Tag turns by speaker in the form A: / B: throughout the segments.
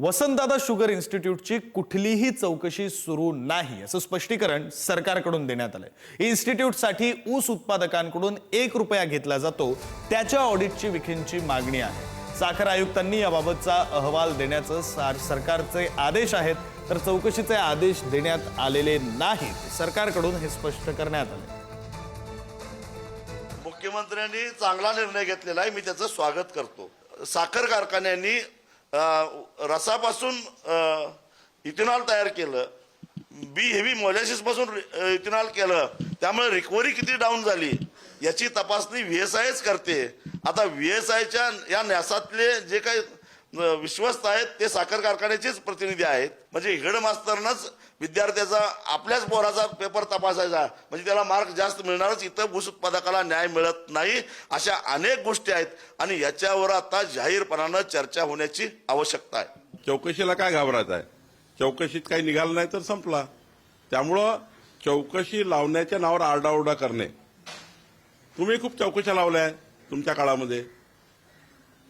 A: Vasantdada sugar इन्स्टिट्यूटची कुठलीही चौकशी सुरू नाही असं स्पष्टीकरण सरकारकडून देण्यात आलंय. इन्स्टिट्यूटसाठी ऊस उत्पादकांकडून एक रुपया घेतला जातो त्याच्या ऑडिटची विखेंची मागणी आहे. साखर आयुक्तांनी याबाबतचा अहवाल देण्याचं सरकारचे आदेश आहेत तर चौकशीचे आदेश देण्यात आलेले नाहीत सरकारकडून हे स्पष्ट करण्यात आले
B: मुख्यमंत्र्यांनी चांगला निर्णय घेतलेला आहे मी त्याचं स्वागत करतो. साखर कारखान्यांनी रसापासून इथेनॉल तयार केलं. बी हेवी मोलॅसिसपासून इथेनॉल केलं. त्यामुळे रिकव्हरी किती डाऊन झाली याची तपासणी व्ही एस आयच करते. आता व्ही एस आयच्या या न्यासातले जे काही विश्वस्त आहेत ते साखर कारखान्याचेच प्रतिनिधी आहेत. म्हणजे हेड मास्तरनंच विद्यार्थ्याचा आपल्याच पोराचा पेपर तपासायचा. म्हणजे त्याला मार्क जास्त मिळणारच इथं ऊस उत्पादकाला न्याय मिळत नाही अशा अनेक गोष्टी आहेत. आणि याच्यावर आता जाहीरपणानं चर्चा होण्याची आवश्यकता आहे.
C: चौकशीला काय घाबरायचं आहे? चौकशीत काही निघालं नाही तर संपला. त्यामुळं चौकशी लावण्याच्या नावावर आरडाओरडा करणे. तुम्ही खूप चौकशा लावल्या आहे तुमच्या काळामध्ये.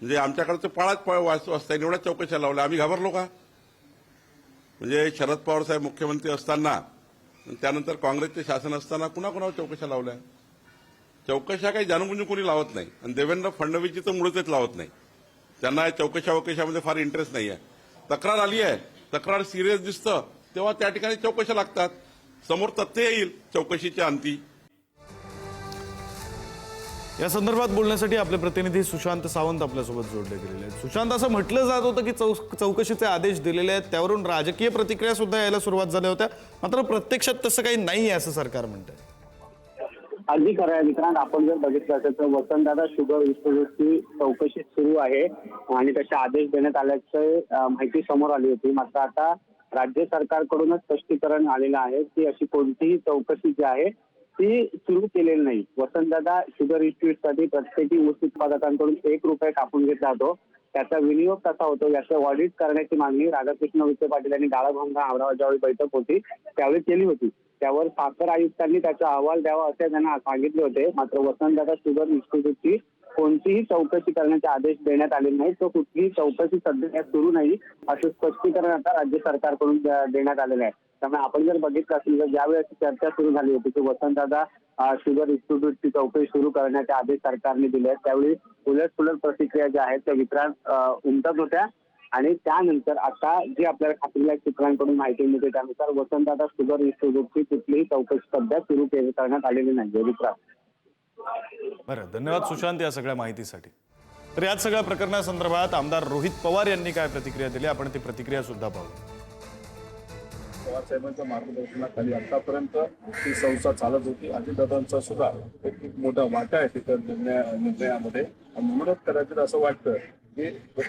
C: म्हणजे आमच्याकडचं पाळाच पळ वाचतो एवढ्या चौकशा लावल्या. आम्ही घाबरलो का? म्हणजे शरद पवार साहेब मुख्यमंत्री असताना आणि त्यानंतर काँग्रेसचे शासन असताना कुणा कुणावर चौकशा लावल्या? चौकशा काही जाणून कोणी लावत नाही. आणि देवेंद्र फडणवीसची तर मुळच लावत नाही. त्यांना या चौकशा वकशामध्ये फार इंटरेस्ट नाही आहे तक्रार आली आहे. तक्रार सिरियस दिसतं. तेव्हा त्या ठिकाणी चौकशा लागतात. समोर तथ्य येईल चौकशीच्या अंती.
A: या संदर्भात बोलण्यासाठी आपले प्रतिनिधी सुशांत सावंत आपल्यासोबत जोडले गेलेले आहेत. सुशांत असं म्हटलं जात होतं की चौ चौकशीचे आदेश दिलेले आहेत त्यावरून राजकीय प्रतिक्रिया सुद्धा यायला सुरुवात झाल्या होत्या. मात्र प्रत्यक्षात तसं काही नाही आहे असं सरकार म्हणतंय.
D: अगदी खरं आहे मित्रांत आपण जर बघितलं असेल तर वसंतदादा शुगर इन्स्टिट्यूटची चौकशी सुरू आहे आणि तसे आदेश देण्यात आल्याची माहिती समोर आली होती. मात्र आता राज्य सरकारकडूनच स्पष्टीकरण आलेलं आहे की अशी कोणतीही चौकशी जी आहे ती सुरू केलेली नाही. वसंतदादा शुगर इन्स्टिट्यूटसाठी प्रत्येकी ऊस उत्पादकांकडून एक रुपये कापून घेतला जातो. त्याचा विनियोग कसा होतो याचं ऑडिट करण्याची मागणी राधाकृष्ण विखे पाटील यांनी गाळाभंगा आवडावा ज्यावेळी बैठक होती त्यावेळी केली होती. त्यावर साखर आयुक्तांनी त्याचा अहवाल द्यावा असे त्यांना सांगितले होते. मात्र वसंतदादा शुगर इन्स्टिट्यूटची कोणतीही चौकशी करण्याचे आदेश देण्यात आले नाहीत. तो कुठलीही चौकशी सध्या सुरू नाही असं स्पष्टीकरण आता राज्य सरकारकडून देण्यात आलेलं आहे. त्यामुळे आपण जर बघितलं असेल तर ज्यावेळेस चर्चा सुरू झाली होती की वसंतदादा शुगर इन्स्टिट्यूटची चौकशी सुरू करण्याचे आदेश सरकारने दिले आहेत त्यावेळी उलट सुलट प्रतिक्रिया ज्या आहेत त्या विक्रांत उमटत होत्या. आणि त्यानंतर आता जी आपल्याला खात्रीला सूत्रांकडून माहिती मिळते त्यानुसार वसंतदादा शुगर इन्स्टिट्यूटची कुठलीही चौकशी सध्या सुरू करण्यात आलेली नाही विक्रांत.
A: बरं धन्यवाद सुशांत या सगळ्या माहितीसाठी. तर याच सगळ्या प्रकरणासंदर्भात आमदार रोहित पवार यांनी काय प्रतिक्रिया दिली? आपण ती प्रतिक्रिया सुद्धा पाहू.
E: पवार मार्गदर्शनाखाली आतापर्यंत ही संस्था चालत होती. अजितदादांचा सुद्धा एक खूप मोठा वाटा आहे तिथं निर्णय निर्णयामध्ये. म्हणूनच कदाचित असं वाटतं की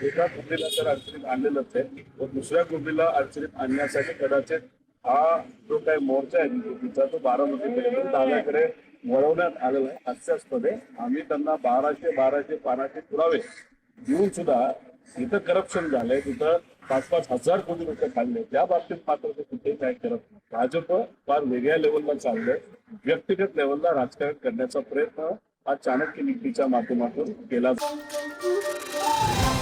E: एका गुंडीला तर अडचणीत आणलेलंच आहे तर दुसऱ्या गुंडीला अडचणीत आणण्यासाठी कदाचित हा जो काही मोर्चा आहे तिचा तो बारामतीपर्यंत डाव्याकडे वळवण्यात आलेला आहे. हास्यास्पदे आम्ही त्यांना बाराशे बाराशे पानाचे पुरावे देऊन सुद्धा इथं करप्शन झालंय. तिथं पाच पाच हजार कोटी रुपये खाल्ले. त्या बाबतीत मात्र ते कुठेही काय करत नाही. भाजप फार वेगळ्या लेवलला चाललंय. व्यक्तिगत लेवलला राजकारण करण्याचा प्रयत्न हा चाणक्य नीतीच्या माध्यमातून केला जातो.